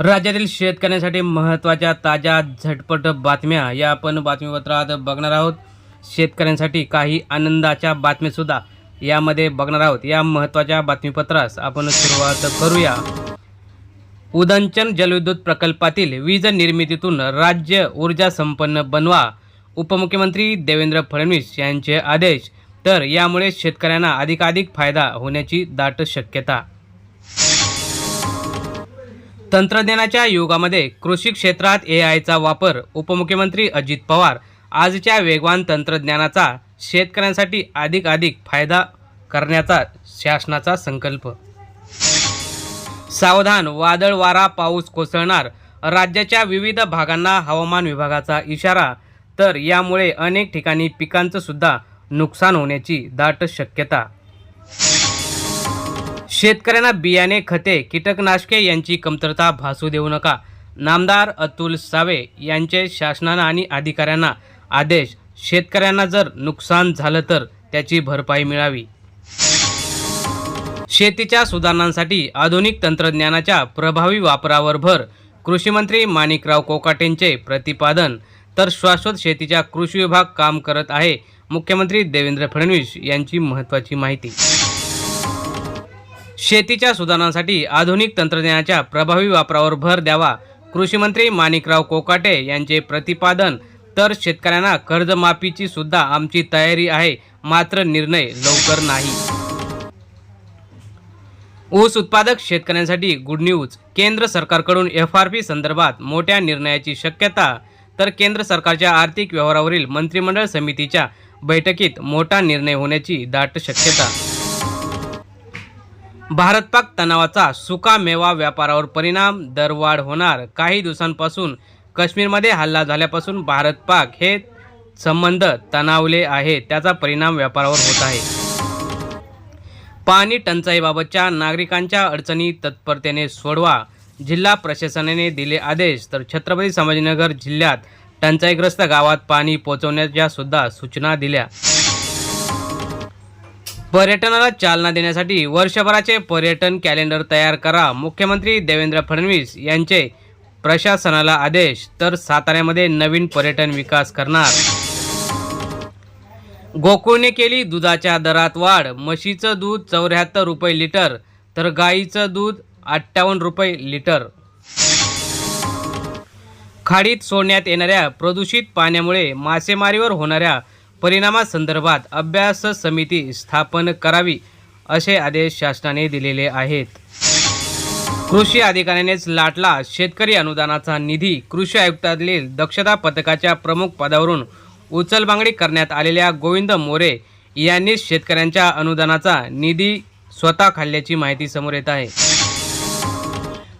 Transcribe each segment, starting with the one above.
राज्यातील शेतकऱ्यांसाठी महत्त्वाच्या ताज्या झटपट बातम्या या आपण बातमीपत्रात बघणार आहोत. शेतकऱ्यांसाठी काही आनंदाच्या बातम्यासुद्धा यामध्ये बघणार आहोत. या महत्त्वाच्या बातमीपत्रास आपण सुरुवात करूया. उदंचन जलविद्युत प्रकल्पातील वीज निर्मितीतून राज्य ऊर्जा संपन्न बनवा उपमुख्यमंत्री देवेंद्र फडणवीस यांचे आदेश. तर यामुळे शेतकऱ्यांना अधिकाधिक फायदा होण्याची दाट शक्यता. तंत्रज्ञानाच्या युगामध्ये कृषी क्षेत्रात ए आयचा वापर उपमुख्यमंत्री अजित पवार आजच्या वेगवान तंत्रज्ञानाचा शेतकऱ्यांसाठी अधिक फायदा करण्याचा शासनाचा संकल्प. सावधान वादळ वारा पाऊस कोसळणार राज्याच्या विविध भागांना हवामान विभागाचा इशारा तर यामुळे अनेक ठिकाणी पिकांचं सुद्धा नुकसान होण्याची दाट शक्यता. शेतकऱ्यांना बियाणे खते कीटकनाशके यांची कमतरता भासू देऊ नका. नामदार अतुल सावे यांचे शासनानं आणि अधिकाऱ्यांना आदेश शेतकऱ्यांना जर नुकसान झालं तर त्याची भरपाई मिळावी. शेतीच्या सुधारणांसाठी आधुनिक तंत्रज्ञानाच्या प्रभावी वापरावर भर. कृषीमंत्री माणिकराव कोकाटेंचे प्रतिपादन. तर शाश्वत शेतीच्या कृषी विभाग काम करत आहे मुख्यमंत्री देवेंद्र फडणवीस यांची महत्त्वाची माहिती. शेतीच्या सुधारणांसाठी आधुनिक तंत्रज्ञानाच्या प्रभावी वापरावर भर द्यावा. कृषीमंत्री माणिकराव कोकाटे यांचे प्रतिपादन तर शेतकऱ्यांना कर्जमाफीची सुद्धा आमची तयारी आहे मात्र निर्णय लवकर नाही. ऊस उत्पादक शेतकऱ्यांसाठी गुड न्यूज केंद्र सरकारकडून एफ आर पी संदर्भात मोठ्या निर्णयाची शक्यता तर केंद्र सरकारच्या आर्थिक व्यवहारावरील मंत्रिमंडळ समितीच्या बैठकीत मोठा निर्णय होण्याची दाट शक्यता. भारत पाक तणावाचा सुकामेवा व्यापारावर परिणाम दरवाढ होणार. काही दिवसांपासून काश्मीरमध्ये हल्ला झाल्यापासून भारत पाक हे संबंध तणावले आहे. त्याचा परिणाम व्यापारावर होत आहे. पाणी टंचाईबाबतच्या नागरिकांच्या अडचणी तत्परतेने सोडवा. जिल्हा प्रशासनाने दिले आदेश. तर छत्रपती संभाजीनगर जिल्ह्यात टंचाईग्रस्त गावात पाणी पोहोचवण्याच्या सुद्धा सूचना दिल्या. पर्यटनाला चालना देण्यासाठी वर्षभराचे पर्यटन कॅलेंडर तयार करा. मुख्यमंत्री देवेंद्र फडणवीस यांचे प्रशासनाला आदेश तर साताऱ्यामध्ये नवीन पर्यटन विकास करणार. गोकुळने केली दुधाच्या दरात वाढ म्हशीचं दूध चौऱ्याहत्तर रुपये लिटर तर गाईचं दूध अठ्ठावन्न रुपये लिटर. खाडीत सोडण्यात येणाऱ्या प्रदूषित पाण्यामुळे मासेमारीवर होणाऱ्या परिणामासंदर्भात अभ्यास समिती स्थापन करावी असे आदेश शासनाने दिलेले आहेत. कृषी अधिकाऱ्यानेच लाटला शेतकरी अनुदानाचा निधी. कृषी आयुक्तातील दक्षता पथकाच्या प्रमुख पदावरून उचलबांगडी करण्यात आलेल्या गोविंद मोरे यांनीच शेतकऱ्यांच्या अनुदानाचा निधी स्वतः खाल्ल्याची माहिती समोर येत आहे.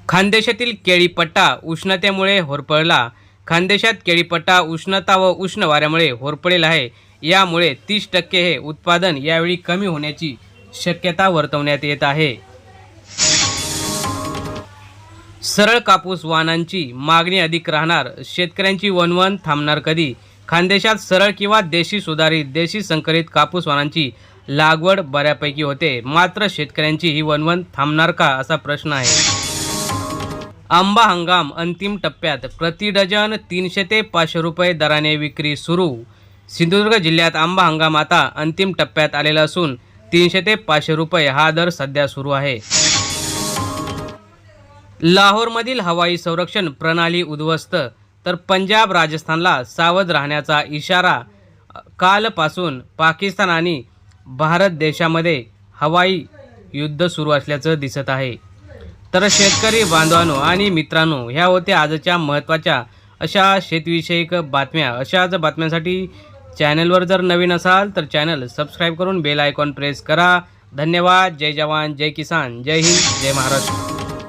खानदेशातील केळीपट्टा उष्णतेमुळे होरपळला. खानदेशात केळीपट्टा उष्णता व उष्ण वाऱ्यामुळे होरपळेल आहे. यामुळे तीस टक्के हे उत्पादन यावेळी कमी होण्याची शक्यता वर्तवण्यात येत आहे. सरळ कापूस वाहनांची मागणी अधिक राहणार. शेतकऱ्यांची वनवन थांबणार कधी? खानदेशात सरळ किंवा देशी सुधारित देशी संकरित कापूस वाहनांची लागवड बऱ्यापैकी होते. मात्र शेतकऱ्यांची ही वनवन थांबणार का असा प्रश्न आहे. आंबा हंगाम अंतिम टप्प्यात. प्रति डझन तीनशे ते पाचशे रुपये दराने विक्री सुरू. सिंधुदुर्ग जिल्ह्यात आंबा हंगाम आता अंतिम टप्प्यात आलेला असून तीनशे ते पाचशे रुपये हा दर सध्या सुरू आहे. लाहोरमधील हवाई संरक्षण प्रणाली उद्ध्वस्त तर पंजाब राजस्थानला सावध राहण्याचा इशारा कालपासून पाकिस्तान आणि भारत देशामध्ये हवाई युद्ध सुरू असल्याचं दिसत आहे. तर शेतकरी बांधवांनो आणि मित्रांनो ह्या होत्या आजच्या महत्त्वाच्या अशा शेतविषयक बातम्या. अशाच बातम्यांसाठी चॅनलवर जर नवीन असाल तर चॅनल सबस्क्राईब करून बेल आयकॉन प्रेस करा. धन्यवाद. जय जवान जय किसान. जय हिंद जय महाराष्ट्र.